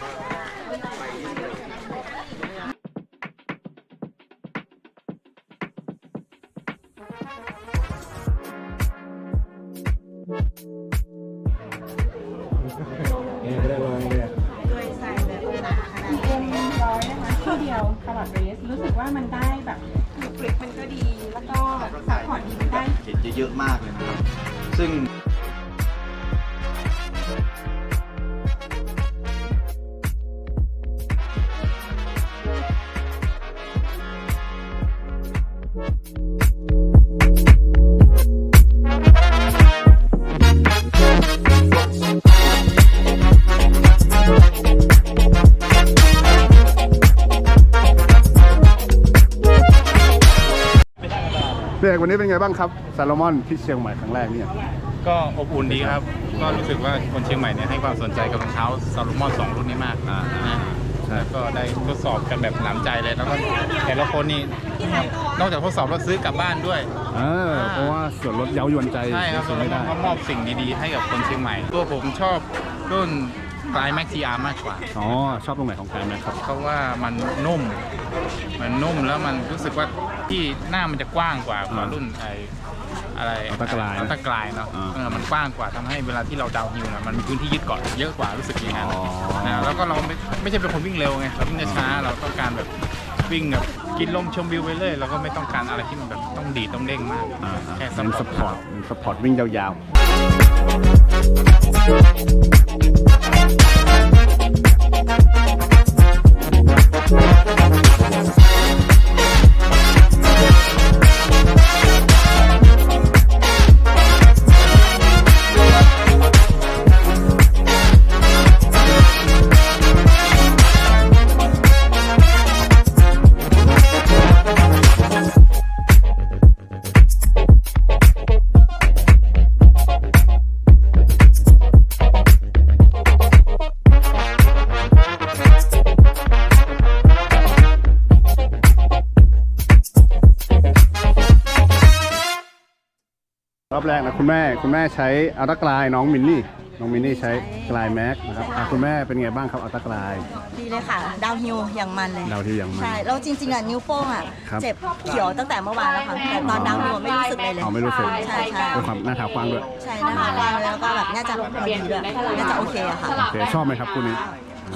ร้อยนะคะที่เดียวตลอดเรสรู้สึกว่ามันได้แบบบุคลิกมันก็ดี แล้วก็ซัพพอร์ตดีมันได้เห็นเยอะๆมากเลยนะครับ ซึ่ง เอกวันนี้เป็นไงบ้างครับซาโลมอนที่เชียงใหม่ครั้งแรกเนี่ยก็อบอุ่นดีครับ ก็รู้สึกว่าคนเชียงใหม่เนี่ยให้ความสนใจกับรองเท้าซาลูมอนสองรุ่นนี้มากนะแล้วก็ได้ทดสอบกันแบบหนำใจเลยแล้วก็แต่ละคนนี่นอกจากทดสอบแล้วซื้อกลับบ้านด้วยเออเพราะว่าส่วนลดเย้ายวนใจใช่ครับซื้อไม่ได้ก็มอบสิ่งดีๆ ให้กับคนเชียงใหม่ ตัวผมชอบรุ่น กลายแม็กซีอาร์มากกว่า อ๋อ ชอบตรงไหนของแกรมไหมครับ เพราะว่ามันนุ่ม มันนุ่มแล้วมันรู้สึกว่าที่หน้ามันจะกว้างกว่ากว่าอ่ารุ่นไออะไรอัลตร้ากลายอัลตร้ากลายเนาะอ่าเออมันกว้างกว่าทำให้เวลาที่เราดาวน์ฮิลนะมันมีพื้นที่ยึดเกาะเยอะกว่ารู้สึกอย่างนั้นอ๋อ นะแล้วก็เราไม่ไม่ใช่เป็นคนวิ่งเร็วไงเราวิ่งช้าๆเราต้องการแบบวิ่งแบบ กินลมชมวิวไปเลยเราก็ไม่ต้องการอะไรที่มันแบบต้องดีดต้องเด้งมากอ่าแค่เน้นซัสพปพออร์ร์ตตเน้นสปอร์ตวิ่งยาวๆ อบแรกนะคุณแม่คุณแม่ใช้อัลตร้ากลายน้องมินนี่น้องมินนี่ใช้กลายแม็กนะครับอะคุณแม่เป็นไงบ้างครับอัลตร้ากลาย ดีเลยค่ะ ดาวฮิลอย่างมันเลยดาวที่ยังมันใช่แล้วจริงๆอะนิ้วโป้งอะครับเจ็บเขียวตั้งแต่เมื่อวานแล้วค่ะแต่ตอนดาวฮิลไม่รู้สึกเลยเลยอ๋อไม่รู้สึก ใช่ใช่ด้วยความหน้าเท้ากว้างด้วยใช่นะคะวางแล้วก็แบบน่าจะพอดีด้วยน่าจะโอเคอะค่ะโอเคชอบไหมครับคู่นี้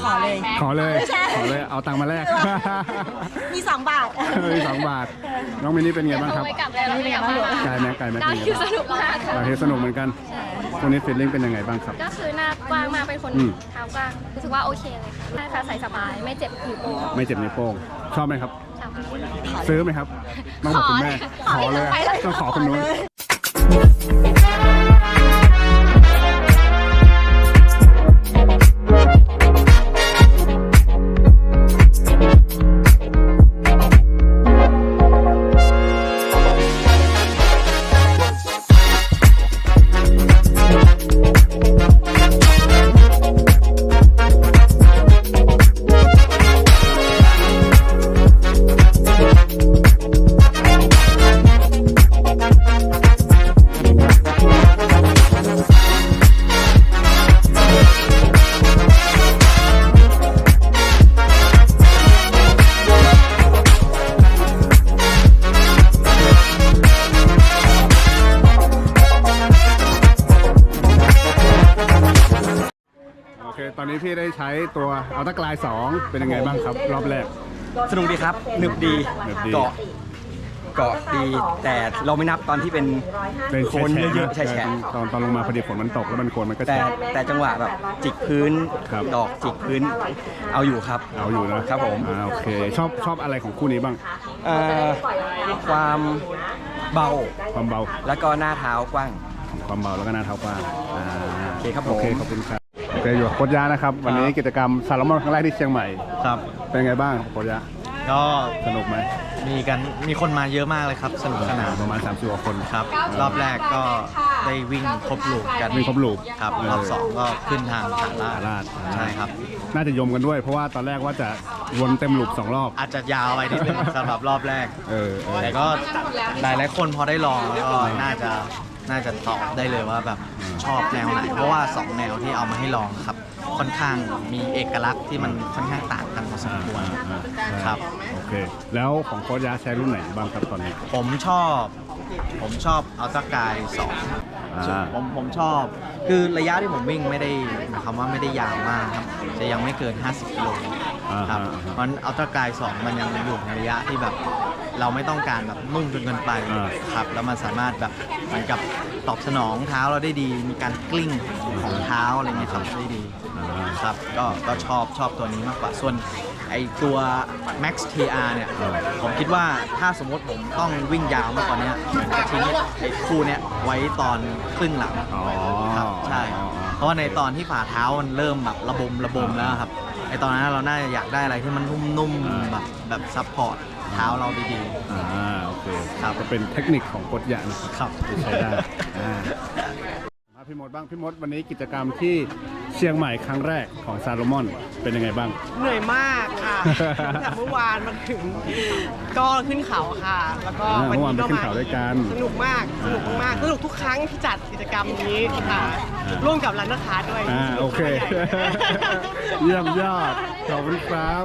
ขอเลย ขอเลยใช่ขอเลยเอาตังค์มาแลก มีสองบาท มีสองบาท น้องมินนี่เป็นไงบ้างครับไม่กลับเลยเราไม่กลับเลยไกลแม็กไกลแม็กดาวเป็นไงคิวบ้างสนุกมากค่ะดาวเฮสนุกเหมือนกันคู่นี้ฟีลลิ่งเป็นยังไงบ้างครับ ก็คือหน้ากว้างมากเป็นคนอืม เท้ากว้างรู้สึกว่าโอเคเลยค่ะหน้าใส่สบายไม่เจ็บผิวโป้งไม่เจ็บนิ้วโป้งชอบไหมครับชอบซื้อไหมครับต้องบอกคุณแม่ขขออเลเลยยต้องขอคนนู้นโอเค ตอนนี้พี่ได้ใช้ตัวอัลตร้ากลาย2เป็นยังไงบ้างครับ รอบแรก สนุกดีครับหนึบดีหนึบดี เกาะเกาะดีแต่เราไม่นับตอนที่เป็นเป็นโคลนเยอะๆแฉะแฉะตอนตอนลงมาพอดีฝนมันตกแล้วมันโคลนมันก็แต่แฉะ แต่จังหวะแบบจิกพื้นครับ ดอกจิกพื้น เอาอยู่ครับ เอาอยู่นะครับผม อ่าโอเค ชอบชอบอะไรของคู่นี้บ้าง เอ่อความเบาความเบาแล้วก็หน้าเท้ากว้าง ความเบาแล้วก็หน้าเท้ากว้างอ่าโอเคครับผม โอเคขอบคุณครับโอ เคอยู่กับโค้ชยะนะครับ วันนี้กิจกรรมซาลมอนครั้งแรกที่เชียงใหม่ ครับ เป็นไงบ้างโค้ชยะก็สนุกไหมมีกันมีคนมาเยอะมากเลยครับ สนุกสนานประมาณ30กว่าคนครับ รอบแรกก็ได้วิ่งครบลูปกันวิ่งครบลูปครับเออรอบสองก็ขึ้นทางผาลาดผาลาดใช่ครับ น่าจะยมกันด้วย เพราะว่าตอนแรกว่าจะวนเต็มลูปสองรอบ อาจจะยาวไปนิดนึงสำหรับรอบแรก เออเออแต่ก็หลายหลายๆคนพอได้ลองแล้วก็น่าจะ น่าจะตอบได้เลยว่าแบบชอบแนวไหน เพราะว่า 2 แนวที่เอามาให้ลองครับ ค่อนข้างมีเอกลักษณ์ที่มันค่อนข้างต่างกันพอสมควรอ่าอ่าครับ โอเค แล้วของโค้ชยะใช้รุ่นไหนบ้างครับตอนนี้ ผมชอบ ผมชอบอัลตร้ากายสองอ่าผมผมชอบ คือระยะที่ผมวิ่งไม่ได้หมายความว่าไม่ได้ยาวมากครับ จะยังไม่เกิน 50กิโลอ่าครับอ่าเพราะอัลตร้ากายสองมันยังอยู่ในระยะที่แบบ เราไม่ต้องการแบบนุ่มจนเกินไปอ่า ครับแล้วมันสามารถแบบเหมือนกับตอบสนองเท้าเราได้ดี มีการกลิ้งของเท้าอะไรเงี้ยครับได้ดีอ่าครับก็ก็ชอบชอบตัวนี้มากกว่าส่วนไอตัว Max TR เนี่ยผมคิดว่าถ้าสมมติผมต้องวิ่งยาวมากกว่านี้เหมือนจะทิ้งไอ้คู่เนี้ยไว้ตอนครึ่งหลัง อ๋อครับใช่เพ ราะว่าในตอนที่ฝ่าเท้ามันเริ่มแบบระบมระบมแล้วครับไอตอนนั้นเราน่าจะอยากได้อะไรที่มันนุ่มๆแบบแบบซัพพอร์ตเท้าเราดีอ่าโอเคครับก็เป็นเทคนิคของโค้ชยะนะครับๆครับ ที่ใช้ได้อ่ามา พี่มดบ้างพี่มดวันนี้กิจกรรมที่เชียงใหม่ครั้งแรกของซาโลมอนเป็นยังไงบ้าง เหนื่อยมากค่ะ ตั้งแต่เมื่อวานมาถึง ก็ขึ้นเขาค่ะ แล้วก็อ่าวันเมื่อวานนี้ก็ไปขึ้นมาเขาด้วยกัน สนุกมากสนุกมากสนุกทุกครั้งที่จัดกิจกรรมนี้ค่ะอ่าร่วมกับร้านค้าด้วยอ่าสนุโอกเคใหญ่ เยี่ยมยอดขอบคุณครับ